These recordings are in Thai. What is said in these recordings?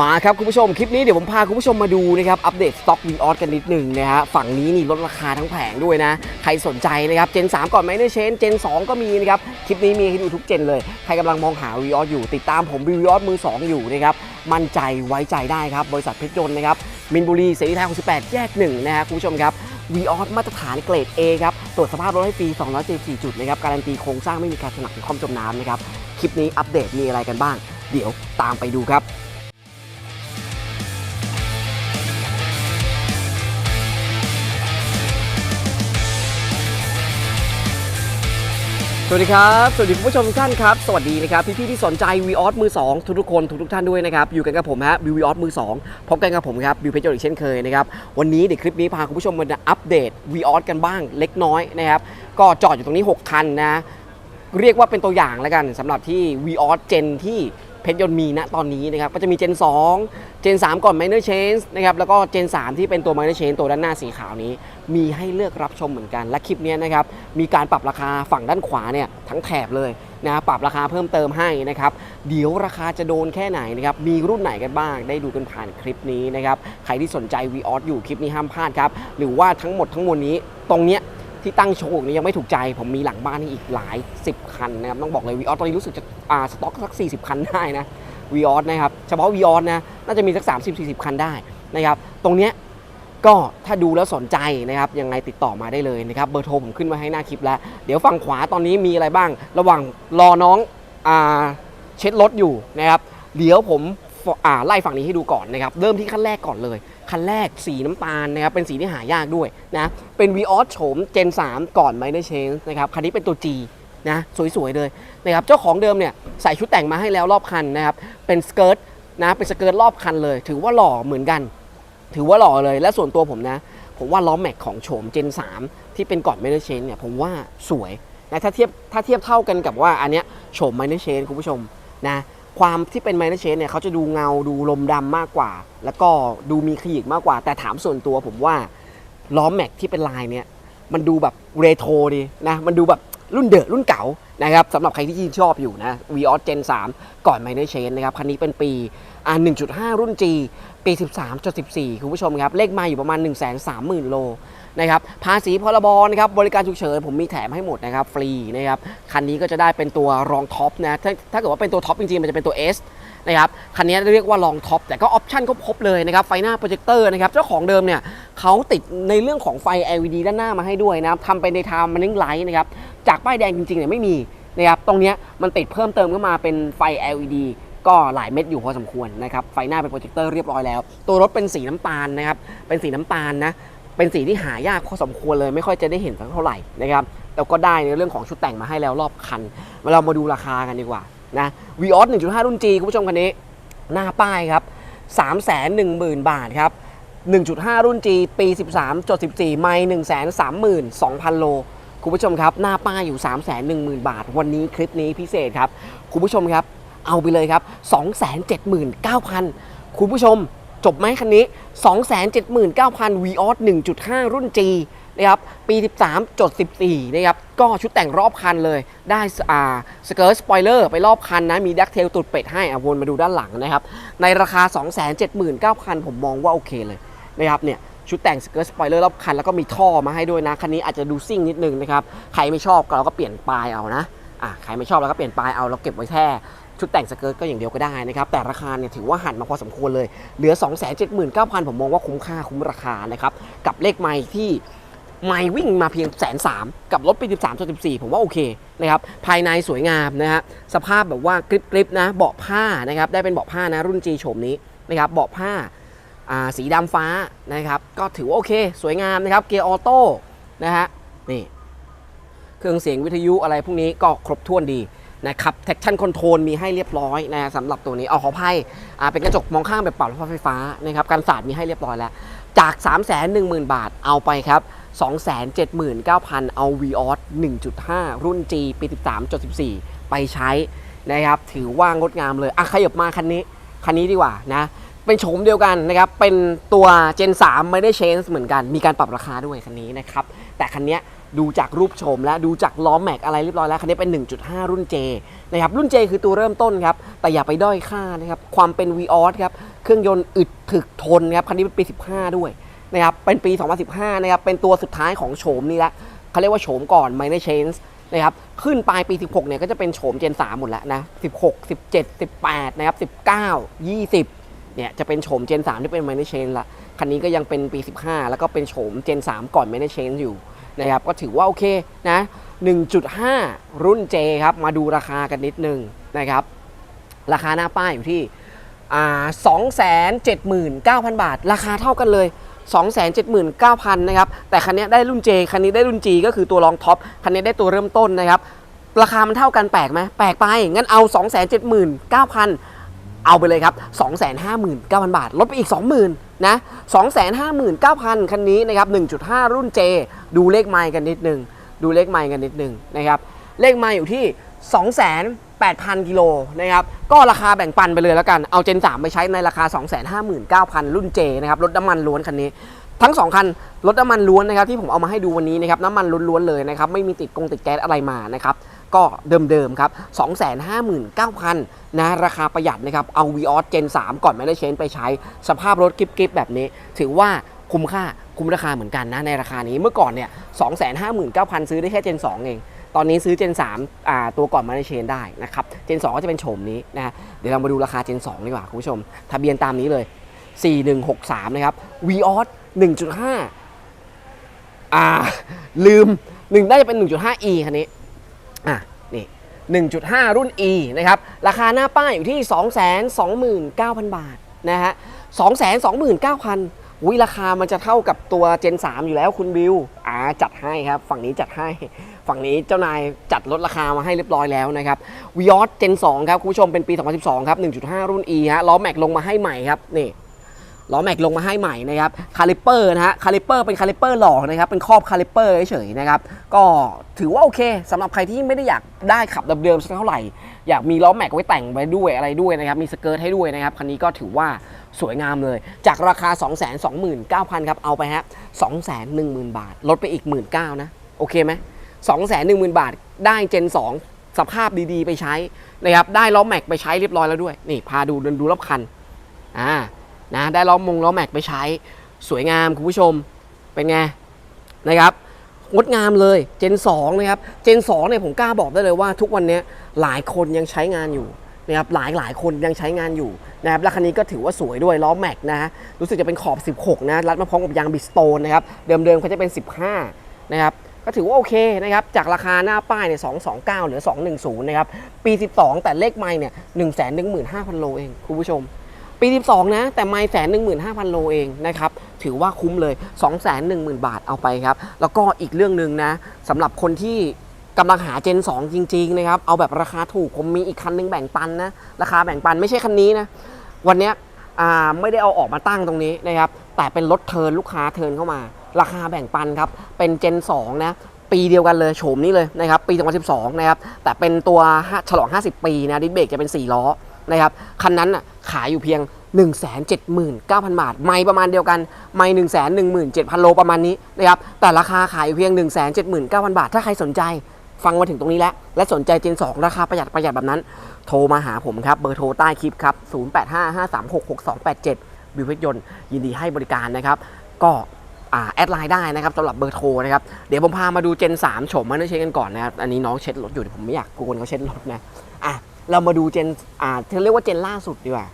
มาครับคุณผู้ชมคลิปนี้เดี๋ยวผมพาคุณผู้ชมมาดูนะครับอัปเดตสต็อกวีออสกันนิดหนึ่งนะฮะฝั่งนี้นี่ลดราคาทั้งแผงด้วยนะ ใครสนใจนะครับเจน 3 ก่อนไหมเนอร์เชนเจน 2 ก็มีนะครับ คลิปนี้มีให้ดูทุกเจนเลย ใครกำลังมองหาวีออสอยู่ ติดตามผมวีออสมือ 2 อยู่นะครับ มั่นใจไว้ใจได้ครับ บริษัทเพชรยนต์นะครับมินบุรีเสรีไทย68 แยก 1 นะฮะคุณผู้ชมครับวีออสมาตรฐานเกรด A ครับ ตรวจสภาพรถให้ฟรี274จุดนะครับการันตีโครงสร้างไม่มีการสนับหรือความจมน้ำนะครับคลิปนี้อัปเดตมีอะไรกันบ้าง เดี๋ยวตามไปดูครับ สวัสดีครับ สวัสดีคุณผู้ชมทุกท่านครับ สวัสดีนะครับ พี่ๆที่สนใจวีออสมือ2ทุกทุกคนทุกทุกท่านด้วยนะครับ อยู่กันกับผมฮะวิววีออสมือ2พบกันกับผมครับบิวเพชรจอีกเช่นเคยนะครับ วันนี้เดี๋ยวคลิปนี้พาคุณผู้ชมมาอัปเดตวีออสกันบ้างเล็กน้อยนะครับ ก็จอดอยู่ตรงนี้ 6 คันนะ เรียกว่าเป็นตัวอย่างแล้วกันสำหรับที่วีออสเจนที่ ชรยนต์มีณตอนนี้นะครับก็จะมีเจน2เจน3ก่อน Minor Change นะครับแล้วก็เจน3ที่เป็นตัว Minor Change ตัวด้านหน้าสีขาวนี้ มีให้เลือกรับชมเหมือนกัน และคลิปนี้นะครับมีการปรับราคาฝั่งด้านขวาเนี่ยทั้งแถบเลยนะปรับราคาเพิ่มเติมให้นะครับเดี๋ยวราคาจะโดนแค่ไหนนะครับมีรุ่นไหนกันบ้าง ได้ดูกันผ่านคลิปนี้นะครับใครที่สนใจ v ีออสอยู่คลิปนี้ห้ามพลาดครับหรือว่าทั้งหมดทั้งมวลนี้ตรงเนี้ย ที่ตั้งโชว์นี้ยังไม่ถูกใจ ผมมีหลังบ้านนี่อีกหลาย 10 คันนะครับต้องบอกเลยวีออสตอนนี้รู้สึกจะอ่าสต็อกสัก 40 คันได้นะวีออสนะครับเฉพาะวีออสนะน่าจะมีสัก 30-40 คันได้นะครับตรงเนี้ยก็ถ้าดูแล้วสนใจนะครับยังไงติดต่อมาได้เลยนะครับเบอร์โทรผมขึ้นมาให้หน้าคลิปแล้ว เดี๋ยวฝั่งขวาตอนนี้มีอะไรบ้าง ระหว่างรอน้องอเช็ดรถอยู่นะครับเดี๋ยวผม ไล่ฝั่งนี้ให้ดูก่อนนะครับ เริ่มที่ขั้นแรกก่อนเลย คันแรกสีน้ำตาลนะครับ เป็นสีที่หายากด้วยนะ เป็น v ีออสโฉม Gen 3ก่อน Minor Change นะครับ คันนี้เป็นตัว G นะสวยๆเลยนะครับ เจ้าของเดิมเนี่ยใส่ชุดแต่งมาให้แล้วรอบคันนะครับ เป็นสเกิร์ตนะ เป็นสเกิร์ตรอบคันเลย ถือว่าหล่อเหมือนกัน ถือว่าหล่อเลย และส่วนตัวผมนะ ผมว่าล้อแม็กของโฉม Gen 3ที่เป็นก่อน Minor Change เนี่ยผมว่าสวยนะถ้าเทียบถ้าเทียบเท่ากันกับว่าอันเนี้ยโฉม Minor Change คุณผู้ชมนะ ความที่เป็น Minor Change เนี่ยเขาจะดูเงาดูลมดำมากกว่า แล้วก็ดูมีขยิกมากกว่า แต่ถามส่วนตัวผมว่าล้อแม็กที่เป็นลายเนี่ยมันดูแบบเรโทรดีนะมันดูแบบรุ่นเดอะรุ่นเก่านะครับสำหรับใครที่ชื่นชอบอยู่นะ v ีออส Gen 3ก่อน Minor Change นะครับคันนี้เป็นปีอ่า1.5 รุ่น G ปี 13.14 คุณผู้ชมครับ เลขมาอยู่ประมาณ 130,000 โล นะครับภาษีพรบนะครับบริการฉุกเฉินผมมีแถมให้หมดนะครับฟรีนะครับคันนี้ก็จะได้เป็นตัวรองท็อปนะถ้าถ้าเกิดว่าเป็นตัวท็อปจริงๆ มันจะเป็นตัว S นะครับคันนี้เรียกว่ารองท็อปแต่ก็ออปชั่นก็ครบเลยนะครับไฟหน้าโปรเจคเตอร์นะครับเจ้าของเดิมเนี่ยเขาติดในเรื่องของไฟ LED ด้านหน้ามาให้ด้วยนะครับทำเป็นในทามมันนิ่งไลท์นะครับจากป้ายแดงจริงๆเนี่ยไม่มีนะครับตรงนี้มันติดเพิ่มเติมเข้ามาเป็นไฟ LED ก็หลายเม็ดอยู่พอสมควรนะครับไฟหน้าเป็นโปรเจคเตอร์เรียบร้อยแล้ว ตัวรถเป็นสีน้ำตาลนะครับเป็นสีน้ำตาลนะ เป็นสีที่หายากพอสมควรเลยไม่ค่อยจะได้เห็นสักเท่าไหร่นะครับแต่ก็ได้ในเรื่องของชุดแต่งมาให้แล้วรอบคันมาเรามาดูราคากันดีกว่านะ v ีออส1.5 รุ่น G คุณผู้ชมคันนี้ หน้าป้ายครับ 310,000 บาทครับ 1.5 รุ่น G ปี 13.14 ไม่ 132,000 โล คุณผู้ชมครับ หน้าป้ายอยู่ 310,000 บาท วันนี้คลิปนี้พิเศษครับ คุณผู้ชมครับ เอาไปเลยครับ 279,000 คุณผู้ชม จบไหมคันนี้ 279,000 v ีออส1.5 รุ่น G นะครับปี 13จด14นะครับก็ชุดแต่งรอบคันเลย ได้อ่าสเกิร์ตสปอยเลอร์ไปรอบคันนะ มีดักเทลตุดเป็ดให้อะวนมาดูด้านหลังนะครับ ในราคา 279,000 ผมมองว่าโอเคเลยนะครับเนี่ยชุดแต่งสเกิร์ตสปอยเลอร์รอบคัน แล้วก็มีท่อมาให้ด้วยนะ คันนี้อาจจะดูซิ่งนิดนึงนะครับ ใครไม่ชอบก็เราก็เปลี่ยนปลายเอานะอะใครไม่ชอบเราก็เปลี่ยนปลายเอาเราเก็บไว้แค่ ชุดแต่งสเกิร์ตก็อย่างเดียวก็ได้นะครับ แต่ราคาเนี่ยถือว่าหันมาพอสมควรเลย เหลือ 279,000 ผมมองว่าคุ้มค่าคุ้มราคานะครับ กับเลขไม้ที่ไม่วิ่งมาเพียงแสนสามกับรถปี 13.14 ผมว่าโอเคนะครับ ภายในสวยงามนะฮะ สภาพแบบว่ากริบๆนะ เบาะผ้านะครับ ได้เป็นเบาะผ้านะรุ่น G โฉมนี้นะครับ เบาะผ้าอ่าสีดำฟ้านะครับ ก็ถือว่าโอเค สวยงามนะครับ เกียร์ออโต้นะฮะ นี่ เครื่องเสียงวิทยุอะไรพวกนี้ก็ครบถ้วนดี นะครับ traction control มีให้เรียบร้อยนะสำหรับตัวนี้เอาขออภัยอ่าเป็นกระจกมองข้างแบบปรับไฟฟ้านะครับกันสาดมีให้เรียบร้อยแล้ว จาก 3 1 0 0 0 0 บาทเอาไปครับ 279,000 เอา v ีออส1.5 รุ่น G ปี 13.14 ไปใช้นะครับ ถือว่างดงามเลยอะขยับมาคันนี้ คันนี้ดีกว่านะเป็นโฉมเดียวกันนะครับ เป็นตัว Gen 3 ไม่ได้ change เหมือนกัน มีการปรับราคาด้วยคันนี้นะครับ แต่คันเนี้ย ดูจากรูปโฉมและดูจากล้อแม็กอะไรเรียบร้อยแล้วคันนี้เป็น 1.5 รุ่น J นะครับรุ่น J คือตัวเริ่มต้นครับ แต่อย่าไปด้อยค่านะครับความเป็น v ีออสครับเครื่องยนต์อึดถึกทนครับคันนี้เป็นปี 15 ด้วยนะครับเป็นปี 2015 นะครับเป็นตัวสุดท้ายของโฉมนี้ละเขาเรียกว่าโฉมก่อน minor change นะครับขึ้นปลายปี 16 เนี่ยก็จะเป็นโฉม Gen 3 หมดแล้วนะ 16 17 18 นะครับ 19 20 เนี่ยจะเป็นโฉม Gen 3 ที่เป็น minor change ละคันนี้ก็ยังเป็นปี 15 แล้วก็เป็นโฉม Gen 3 ก่อน minor change อยู่ นะครับก็ถือว่าโอเคนะ 1.5 รุ่น J ครับ มาดูราคากันนิดนึงนะครับ ราคาหน้าป้ายอยู่ที่279,000 บาท ราคาเท่ากันเลย 279,000 นะครับ แต่คันนี้ได้รุ่น J คันนี้ได้รุ่น G ก็คือตัวรองท็อป คันนี้ได้ตัวเริ่มต้นนะครับ ราคามันเท่ากันแปลกไหมแปลกไป งั้นเอา 279,000 เอาไปเลยครับ 259,000 บาท ลดไปอีก 20,000 นะ259,000 คันนี้นะครับ 1.5 รุ่น J ดูเลขไมล์กันนิดนึง ดูเลขไมล์กันนิดนึงนะครับ เลขไมล์อยู่ที่28,000 กิโลนะครับ ก็ราคาแบ่งปันไปเลยแล้วกัน เอา Gen 3 ไปใช้ในราคา 259,000 รุ่น J นะครับรถน้ำมันล้วนคันนี้ทั้ง 2 คันรถน้ำมันล้วนนะครับที่ผมเอามาให้ดูวันนี้นะครับน้ำมันล้วนๆเลยนะครับไม่มีติดกงติดแก๊สอะไรมานะครับ ก็เดิมๆครับ 259,000 นะ ราคาประหยัดนะครับ เอา v ีออส Gen 3ก่อนไม่ได้เชนไปใช้ สภาพรถกริบๆ แบบนี้ ถือว่าคุ้มค่าคุ้มราคาเหมือนกันนะ ในราคานี้เมื่อก่อนเนี่ย 259,000 ซื้อได้แค่ Gen 2เอง ตอนนี้ซื้อ Gen 3อ่าตัวก่อนมาในเชนได้นะครับ Gen 2ก็จะเป็นโฉมนี้นะเดี๋ยวเรามาดูราคา Gen 2ดีกว่าคุณผู้ชม ทะเบียนตามนี้เลย 4163 นะครับ v ีออส1.5อ่าลืมหนึ่งน่าจะเป็น 1.5e คันนี้ อะนี่1.5 รุ่น e นะครับราคาหน้าป้ายอยู่ที่ 229,000 บาทนะฮะ229,000อุ้ยราคามันจะเท่ากับตัว Gen 3 อยู่แล้วคุณบิวอ่าจัดให้ครับ ฝั่งนี้จัดให้ ฝั่งนี้เจ้านายจัดลดราคามาให้เรียบร้อยแล้วนะครับวิออส Gen 2 ครับ คุณผู้ชมเป็นปี 2012 ครับ 1.5 รุ่น e ฮะล้อแม็กลงมาให้ใหม่ครับนี่ ล้อแม็กลงมาให้ใหม่นะครับคาลิปเปอร์นะฮะคาลิปเปอร์เป็นคาลิปเปอร์หล่อนะครับเป็นครอบคาลิปเปอร์เฉยๆนะครับก็ถือว่าโอเคสำหรับใครที่ไม่ได้อยากได้ขับเดิมๆสักเท่าไหร่ อยากมีล้อแม็กไว้แต่งไว้ด้วยอะไรด้วยนะครับมีสเกิร์ตให้ด้วยนะครับคันนี้ก็ถือว่าสวยงามเลย จากราคา 229,000 ครับเอาไปฮะ2 1 0 0 0 บาท ลดไปอีก 19,000นะโอเคไหม210,000บาทได้ Gen 2สภาพดีๆ ไปใช้นะครับได้ล้อแม็กไปใช้เรียบร้อยแล้วด้วย นี่พาดูดูรอบคันอ่า นะได้ล้อมงล้อแม็กไปใช้สวยงามคุณผู้ชมเป็นไงนะครับงดงามเลยเจน2นะครับเจน2เนี่ยผมกล้าบอกได้เลยว่า ทุกวันนี้หลายคนยังใช้งานอยู่นะครับหลายหลายคนยังใช้งานอยู่นะครับและคันนี้ก็ถือว่าสวยด้วยล้อแม็กนะฮะรู้สึกจะเป็นขอบ 16 นะรัดมาพร้อมกับยางบิสโตนนะครับเดิมๆเขาจะเป็น 15 นะครับก็ถือว่าโอเคนะครับจากราคาหน้าป้ายเนี่ย229เหลือ 210 นะครับปี 12 แต่เลขไม่เนี่ย115,000 โลเองคุณผู้ชม ปี 12 นะ แต่ไม่แสนหนึ่งหมื่นห้าพันโลเองนะครับ ถือว่าคุ้มเลย 2 1 0 0 0 0 บาทเอาไปครับ แล้วก็อีกเรื่องหนึ่งนะสำหรับคนที่กำลังหา Gen 2จริง ๆ นะครับ เอาแบบราคาถูก ผมมีอีกคันหนึงแบ่งปันนะ ราคาแบ่งปันไม่ใช่คันนี้นะ วันนี้ไม่ได้เอาออกมาตั้งตรงนี้นะครับ แต่เป็นรถเทินลูกค้าเทินเข้ามา ราคาแบ่งปันครับ เป็น Gen 2นะปีเดียวกันเลยโฉมนี้เลยนะครับปี 2012 นะครับ แต่เป็นตัวฉลอง 50 ปีนะดิสเบรกจะเป็น 4 ล้อ นะครับคันนั้นขายอยู่เพียง 179,000 บาท ไม่ประมาณเดียวกัน ไม่ 117,000 โลประมาณนี้นะครับแต่ราคาขายอยู่เพียง 179,000 บาท ถ้าใครสนใจฟังมาถึงตรงนี้แล้ว และสนใจ Gen 2ราคาประหยัดประหยัดแบบนั้น โทรมาหาผมครับ เบอร์โทรใต้คลิปครับ 0855366287บิวเพชรยนต์ยินดีให้บริการนะครับ ก็แอดไลน์ได้นะครับสำหรับเบอร์โทรนะครับ เดี๋ยวผมพามาดู Gen 3โฉมมาเนอร์เช็คกันก่อนนะครับ อันนี้น้องเช็ดรถอยู่ผมไม่อยากกวนเขาเช็ดรถนะ อะ เรามาดูเจนอ่าเรียกว่าเจนล่าสุดดีกว่า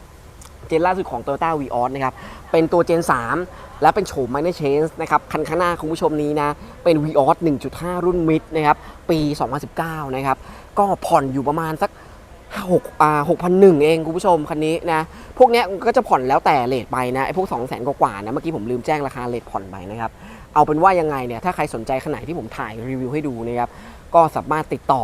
เจนล่าสุดของ Toyota v ีออสนะครับ เป็นตัวเจน 3 และเป็นโฉม minor change นะครับ คันข้างหน้าคุณผู้ชมนี้นะ เป็น v ีออส1.5 รุ่นมิดนะครับ ปี 2019 นะครับ ก็ผ่อนอยู่ประมาณสัก6อ่า6,001เองคุณผู้ชมคันนี้นะ พวกนี้ก็จะผ่อนแล้วแต่เลทไปนะไอ้พวก2 0 0 0 0 0กว่าๆนะ เมื่อกี้ผมลืมแจ้งราคาเลทผ่อนไปนะครับ เอาเป็นว่ายังไงเนี่ย ถ้าใครสนใจขนาดที่ผมถ่ายรีวิวให้ดูนะครับ ก็สามารถติดต่อ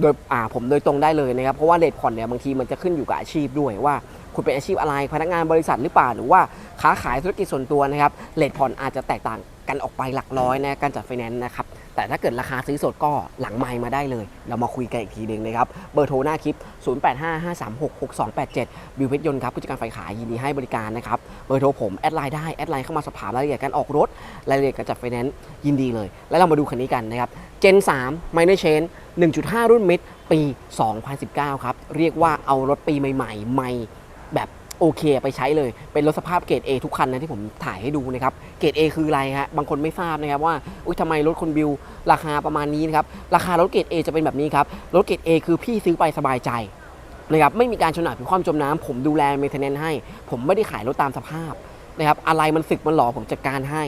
โดยอ่าผมโดยตรงได้เลยนะครับ เพราะว่าเลทผ่อนเนี่ยบางทีมันจะขึ้นอยู่กับอาชีพด้วยว่า คุณเป็นอาชีพอะไรพนักงานบริษัทหรือเปล่าหรือว่าค้าขายธุรกิจส่วนตัวนะครับเลทผ่อนอาจจะแตกต่าง กันออกไปหลักร้อยนะการจัดไฟแนนซ์นะครับแต่ถ้าเกิดราคาซื้อสดก็หลังไมค์มาได้เลย เรามาคุยกันอีกทีหนึ่งนะครับ เบอร์โทรหน้าคลิป 0855366287 บิวเพชรยนต์ครับผู้จัดการฝ่ายขายยินดีให้บริการนะครับ เบอร์โทรผม แอดไลน์ได้ แอดไลน์เข้ามาสอบถามรายละเอียดการออกรถ รายละเอียดการจัดไฟแนนซ์ยินดีเลย แล้วเรามาดูคันนี้กันนะครับ Gen 3 Minor Chain 1.5 รุ่นมิดปี 2019 ครับ เรียกว่าเอารถปีใหม่ ๆ ใหม่แบบ โอเคไปใช้เลย เป็นรถสภาพเกรด A ทุกคันนะที่ผมถ่ายให้ดูนะครับ เกรด A คืออะไรฮะ บางคนไม่ทราบนะครับว่า อุ้ยทำไมรถคนบิวราคาประมาณนี้นะครับ ราคารถเกรด A จะเป็นแบบนี้ครับ รถเกรด A คือพี่ซื้อไปสบายใจนะครับ ไม่มีการชนหนาผิวความจมน้ำผมดูแลเมนเทนเนนให้ ผมไม่ได้ขายรถตามสภาพนะครับ อะไรมันสึกมันหลอผมจัดการให้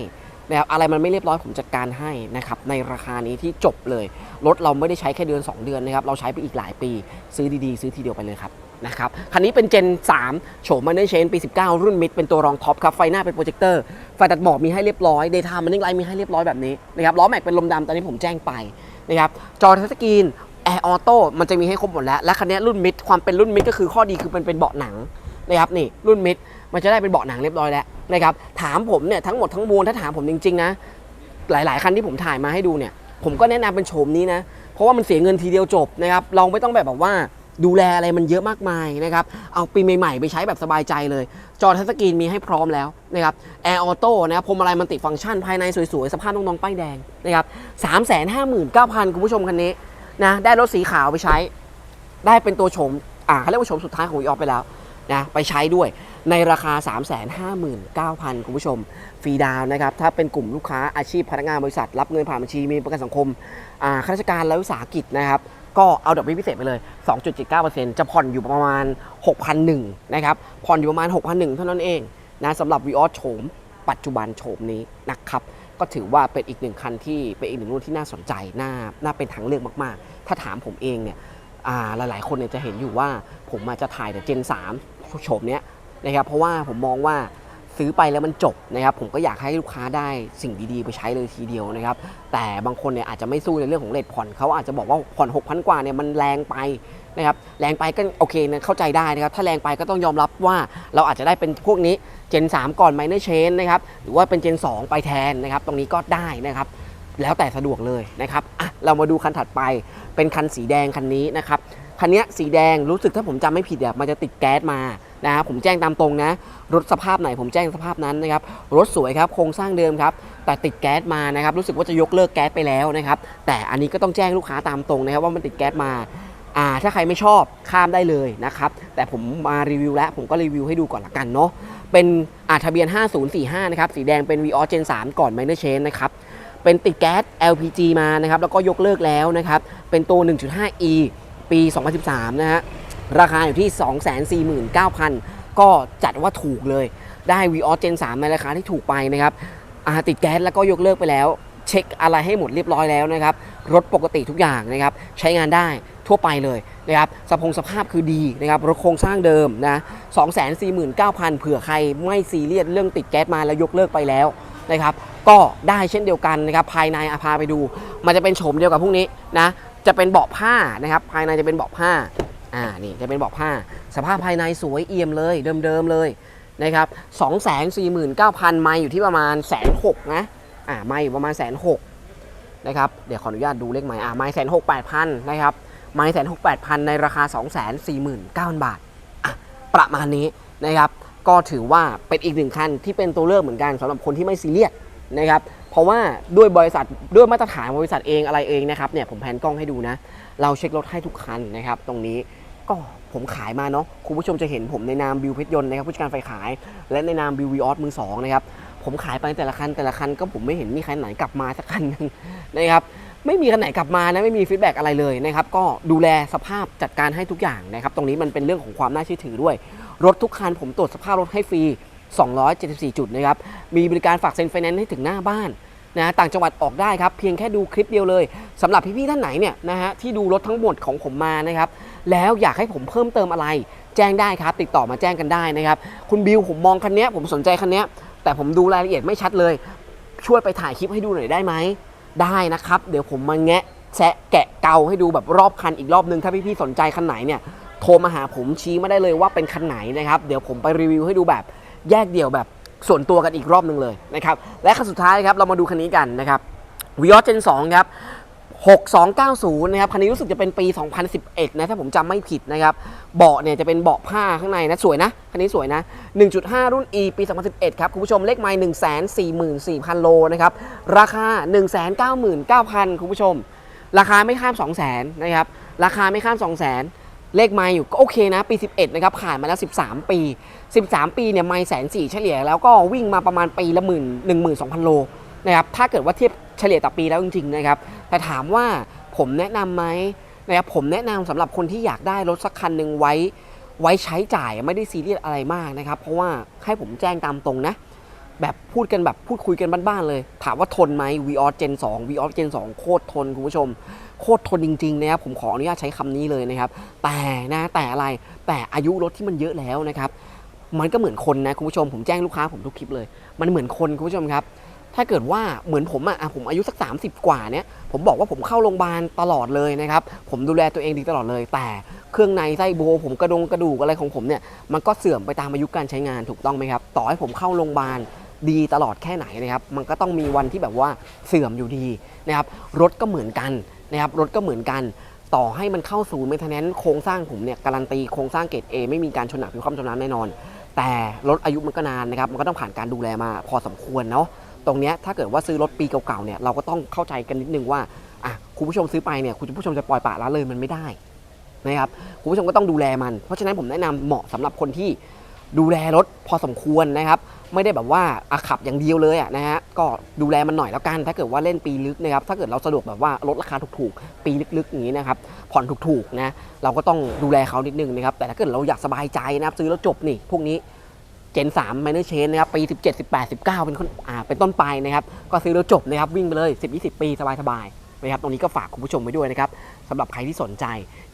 นะครับอะไรมันไม่เรียบร้อยผมจัดการให้นะครับในราคานี้ที่จบเลย รถเราไม่ได้ใช้แค่เดือน 2 เดือนนะครับ เราใช้ไปอีกหลายปี ซื้อดีๆ ซื้อทีเดียวไปเลยครับ นะครับคันนี้เป็น Gen 3โฉมมันเนเชนปี 19 รุ่นมิดเป็นตัวรองท็อปครับ ไฟหน้าเป็นโปรเจคเตอร์ ไฟตัดหมอกมีให้เรียบร้อยเดย์ไทม์มันนิ่งไลท์มีให้เรียบร้อยแบบนี้นะครับล้อแม็กเป็นลมดำตอนนี้ผมแจ้งไปนะครับจอทัชสกรีนแอร์ออโต้มันจะมีให้ครบหมดแล้ว และคันนี้รุ่นมิดความเป็นรุ่นมิดก็คือข้อดีคือมันเป็นเบาะหนังนะครับนี่รุ่นมิดมันจะได้เป็นเบาะหนังเรียบร้อยแล้วนะครับถามผมเนี่ยทั้งหมดทั้งมวลถ้าถามผมจริงๆนะหลาย ๆ คันที่ผมถ่ายมาให้ดูเนี่ยผมก็แนะนำเป็นโฉมนี้นะ เพราะว่ามันเสียเงินทีเดียวจบนะครับ เราไม่ต้องแบบแบบว่า ดูแลอะไรมันเยอะมากมายนะครับ เอาปีใหม่ๆ ไปใช้แบบสบายใจเลย จอทัชสกรีนมีให้พร้อมแล้วนะครับแอร์ออโต้นะครับพวงมาลัยมันติฟังก์ชันภายในสวยๆ สภาพน้องๆ ป้ายแดงนะครับสามแสนห้าหมื่นเก้าพันคุณผู้ชมคันนี้นะได้รถสีขาวไปใช้ ได้เป็นตัวโฉมอ่าเขาเรียกว่าโฉมสุดท้ายของวีออฟไปแล้วนะไปใช้ด้วยในราคา 359,000 คุณผู้ชม ฟรีดาวน์นะครับ ถ้าเป็นกลุ่มลูกค้าอาชีพพนักงานบริษัท รับเงินผ่านบัญชีมีประกันสังคมอ่าข้าราชการและวิสาหกิจนะครับ ก็เอาดอกเบี้ยพิเศษไปเลย 2.79%จะผ่อนอยู่ประมาณ 6,001นะครับ ผ่อนอยู่ประมาณ 6,001เท่านั้นเองนะสำหรับวีออสโฉมปัจจุบันโฉมนี้นะครับก็ถือว่าเป็นอีกหนึ่งคันที่เป็นอีกหนึ่งรุ่นที่น่าสนใจน่าน่าเป็นทางเลือกมากๆ ถ้าถามผมเองเนี่ยอ่าหลายๆ คนเนี่ยจะเห็นอยู่ว่าผมมาจะถ่ายแต่เจน3โฉมเนี้ยนะครับเพราะว่าผมมองว่า ซื้อไปแล้วมันจบนะครับผมก็อยากให้ลูกค้าได้สิ่งดีๆ ไปใช้เลยทีเดียวนะครับแต่บางคนเนี่ยอาจจะไม่สู้ในเรื่องของเลทผ่อนเขาอาจจะบอกว่าผ่อน 6,000 กว่าเนี่ยมันแรงไปนะครับแรงไปก็โอเคนะเข้าใจได้นะครับถ้าแรงไปก็ต้องยอมรับว่าเราอาจจะได้เป็นพวกนี้เจน 3 ก่อน Minor Chain นะครับหรือว่าเป็นเจน 2 ไปแทนนะครับตรงนี้ก็ได้นะครับแล้วแต่สะดวกเลยนะครับอะเรามาดูคันถัดไปเป็นคันสีแดงคันนี้นะครับคันนี้สีแดงรู้สึกถ้าผมจำไม่ผิดเนี่ยมันจะติดแก๊สมา นะครับผมแจ้งตามตรงนะ รถสภาพไหนผมแจ้งสภาพนั้นนะครับรถสวยครับโครงสร้างเดิมครับแต่ติดแก๊สมานะครับรู้สึกว่าจะยกเลิกแก๊สไปแล้วนะครับแต่อันนี้ก็ต้องแจ้งลูกค้าตามตรงนะครับว่ามันติดแก๊สมาอ่าถ้าใครไม่ชอบข้ามได้เลยนะครับแต่ผมมารีวิวแล้วผมก็รีวิวให้ดูก่อนละกันเนาะเป็นอ่าทะเบียน 5045 นะครับ สีแดงเป็น v ีออ Gen 3ก่อน Minor Chain นะครับ เป็นติดแก๊ส LPG มานะครับ แล้วก็ยกเลิกแล้วนะครับ เป็นตัว 1.5e ปี 2013 นะฮะ ราคาอยู่ที่ 249,000 ก็จัดว่าถูกเลย ได้ v ีออ Gen 3ในราคาที่ถูกไปนะครับอ่าติดแก๊สแล้วก็ยกเลิกไปแล้ว เช็คอะไรให้หมดเรียบร้อยแล้วนะครับ รถปกติทุกอย่างนะครับ ใช้งานได้ทั่วไปเลยนะครับสภงสภาพคือดีนะครับรถโครงสร้างเดิมนะ249,000 เผื่อใครไม่ซีเรียสเรื่องติดแก๊สมาแล้วยกเลิกไปแล้วนะครับ ก็ได้เช่นเดียวกันนะครับ ภายในอาพาไปดู มันจะเป็นโฉมเดียวกับพวกนี้นะ จะเป็นเบาะผ้านะครับ ภายในจะเป็นเบาะผ้า อ่านี่จะเป็นบาะผ้า สภาพภายในสวยเอี่ยมเลยเดิมๆเลยนะครับ249,000ไมล์อยู่ที่ประมาณแสนหกนะอ่าไมล์อยู่ประมาณแสนหกนะครับเดี๋ยวขออนุญาตดูเลขไมล์อ่าไมล์แสนหกแปดพันนะครับไมล์แสนหกแปดพันในราคา2 4 9 0 0 0บาทอะประมาณนี้นะครับก็ถือว่าเป็นอีกหนึ่งคันที่เป็นตัวเลือกเหมือนกันสำหรับคนที่ไม่ซีเรียสนะครับ เพราะว่าด้วยบริษัทด้วยมาตรฐานบริษัทเองอะไรเองนะครับเนี่ยผมแพนกล้องให้ดูนะ เราเช็ครถให้ทุกคันนะครับ ตรงนี้ก็ผมขายมาเนาะคุณผู้ชมจะเห็นผมในนามบิวเพชรยนต์นะครับผู้จัดการไฟขาย และในนามบิววีออสมือสองนะครับผมขายไปแต่ละคันแต่ละคันก็ผมไม่เห็นมีคันไหนกลับมาสักคันนึงนะครับไม่มีคันไหนกลับมานะไม่มีฟีดแบ็กอะไรเลยนะครับก็ดูแลสภาพจัดการให้ทุกอย่างนะครับตรงนี้มันเป็นเรื่องของความน่าเชื่อถือด้วย รถทุกคันผมตรวจสภาพรถให้ฟรี 274 จุดนะครับ มีบริการฝากเซ็นไฟแนนซ์ให้ถึงหน้าบ้านนะต่างจังหวัดออกได้ครับ เพียงแค่ดูคลิปเดียวเลยสำหรับพี่ๆท่านไหนเนี่ยนะฮะที่ดูรถทั้งหมดของผมมานะครับ แล้วอยากให้ผมเพิ่มเติมอะไร แจ้งได้ครับ ติดต่อมาแจ้งกันได้นะครับ คุณบิวผมมองคันนี้ผมสนใจคันนี้แต่ผมดูรายละเอียดไม่ชัดเลย ช่วยไปถ่ายคลิปให้ดูหน่อยได้ไหมได้นะครับ เดี๋ยวผมมาแงะแซะแกะเกาให้ดูแบบรอบคันอีกรอบนึงถ้าพี่ๆสนใจคันไหนเนี่ยโทรมาหาผมชี้มาได้เลยว่าเป็นคันไหนนะครับ เดี๋ยวผมไปรีวิวให้ดูแบบ แยกเดี่ยวแบบส่วนตัวกันอีกรอบหนึ่งเลยนะครับ และคันสุดท้ายครับเรามาดูคันนี้กันนะครับวิออสเจน2ครับ6290 นะครับ คันนี้รู้สึกจะเป็นปี 2011 นะ ถ้าผมจำไม่ผิดนะครับ เบาะเนี่ยจะเป็นเบาะผ้าข้างในนะ สวยนะ คันนี้สวยนะ 1.5 รุ่น E ปี 2011 ครับ คุณผู้ชมเลขไมล์144,000 โลนะครับ ราคา 199,000 คุณผู้ชม ราคาไม่ข้าม 200,000 นะครับ ราคาไม่ข้าม 200,000 เลขไมล์อยู่ก็โอเคนะ ปี 11 นะครับผ่านมาแล้ว 13 ปี 13 ปีเนี่ยไมล์แสนสี่เฉลี่ยแล้วก็วิ่งมาประมาณปีละหมื่นหนึ่งหมื่นสองพันโลนะครับถ้าเกิดว่าเทียบเฉลี่ยต่อปีแล้วจริงๆนะครับแต่ถามว่าผมแนะนำไหมนะครับผมแนะนำสำหรับคนที่อยากได้รถสักคันหนึ่งไว้ไว้ใช้จ่ายไม่ได้ซีเรียสอะไรมากนะครับ เพราะว่าให้ผมแจ้งตามตรงนะ แบบพูดกันแบบพูดคุยกันบ้านๆเลย ถามว่าทนไหม v ีออสเจน2 v ีออสเจน2โคตรทนคุณผู้ชม โคตรทนจริงๆนะครับผมขออนุญาตใช้คำนี้เลยนะครับ แต่นะแต่อะไรแต่อายุรถที่มันเยอะแล้วนะครับมันก็เหมือนคนนะคุณผู้ชมผมแจ้งลูกค้าผมทุกคลิปเลย มันเหมือนคนคุณผู้ชมครับ ถ้าเกิดว่าเหมือนผมอะอะผมอายุสัก 30 กว่าเนี่ยผมบอกว่าผมเข้าโรงพยาบาลตลอดเลยนะครับผมดูแลตัวเองดีตลอดเลย แต่เครื่องในไส้โบผมกระดงกระดูกอะไรของผมเนี่ยมันก็เสื่อมไปตามอายุการใช้งานถูกต้องไหมครับต่อให้ผมเข้าโรงพยาบาลดีตลอดแค่ไหนนะครับ มันก็ต้องมีวันที่แบบว่าเสื่อมอยู่ดีนะครับ รถก็เหมือนกัน นะครับรถก็เหมือนกันต่อให้มันเข้าศูนย์เมนเทนแนนโครงสร้างผมเนี่ยการันตีโครงสร้างเกรด A ไม่มีการชนหนักผิวคว่ำจมน้ำแน่นอน แต่รถอายุมันก็นานนะครับมันก็ต้องผ่านการดูแลมาพอสมควรเนาะตรงนี้ถ้าเกิดว่าซื้อรถปีเก่าๆเนี่ยเราก็ต้องเข้าใจกันนิดนึงว่าอะคุณผู้ชมซื้อไปเนี่ยคุณผู้ชมจะปล่อยปละละเลยมันไม่ได้นะครับคุณผู้ชมก็ต้องดูแลมัน เพราะฉะนั้นผมแนะนำเหมาะสำหรับคนที่ดูแลรถพอสมควรนะครับ ไม่ได้แบบว่าอะขับอย่างเดียวเลยอะนะฮะก็ดูแลมันหน่อยแล้วกัน ถ้าเกิดว่าเล่นปีลึกนะครับถ้าเกิดเราสะดวกแบบว่าลดราคาถูกๆ ปีลึกๆอย่างนี้นะครับผ่อนถูกๆนะเราก็ต้องดูแลเขานิดนึงนะครับแต่ถ้าเกิดเราอยากสบายใจนะครับซื้อแล้วจบนี่พวกนี้เจน3 Minor Chain นะครับปี 17 18 19 เป็นคนอ่าเป็นต้นไปนะครับก็ซื้อแล้วจบนะครับวิ่งไปเลย 10 20 ปีสบายๆนะครับตรงนี้ก็ฝากคุณผู้ชมไว้ด้วยนะครับสำหรับใครที่สนใจ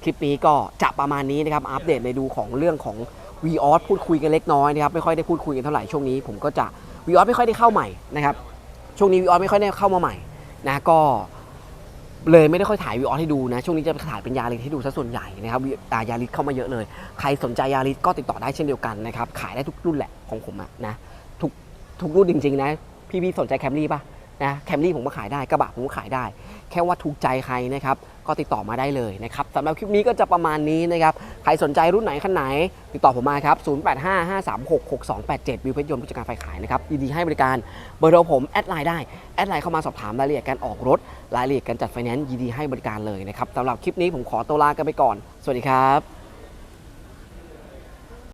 คลิปนี้ก็จะประมาณนี้นะครับอัปเดตในดูของเรื่องของ v ีออสพูดคุยกันเล็กน้อยนะครับไม่ค่อยได้พูดคุยกันเท่าไหร่ช่วงนี้ผมก็จะ v ีออสไม่ค่อยได้เข้าใหม่นะครับช่วงนี้ v ีออสไม่ค่อยได้เข้ามาใหม่นะก็เลยไม่ได้ค่อยถ่ายวีออสให้ดูนะช่วงนี้จะถ่ายเป็นยาลิสให้ดูซะส่วนใหญ่นะครับวิอ่ายาลิสเข้ามาเยอะเลย ใครสนใจยาลิสก็ติดต่อได้เช่นเดียวกันนะครับขายได้ทุกรุ่นแหละของผมอะนะทุกทุกรุ่นจริงๆนะพี่ๆสนใจแคมรี่ป่ะ นะแคมรี่ผมก็ขายได้กระบะผมก็ขายได้ แค่ว่าถูกใจใครนะครับก็ติดต่อมาได้เลยนะครับสำหรับคลิปนี้ก็จะประมาณนี้นะครับใครสนใจรุ่นไหนคันไหน ติดต่อผมมาครับ 0855366287 วิวเพชรยนต์ผู้จัดการฝ่ายขายนะครับยินดีให้บริการเบอร์โทรผมแอดไลน์ได้ แอดไลน์เข้ามาสอบถามรายละเอียดการออกรถรายละเอียดการจัดไฟแนนซ์ยินดีให้บริการเลยนะครับสำหรับคลิปนี้ผมขอตัวลากันไปก่อน สวัสดีครับ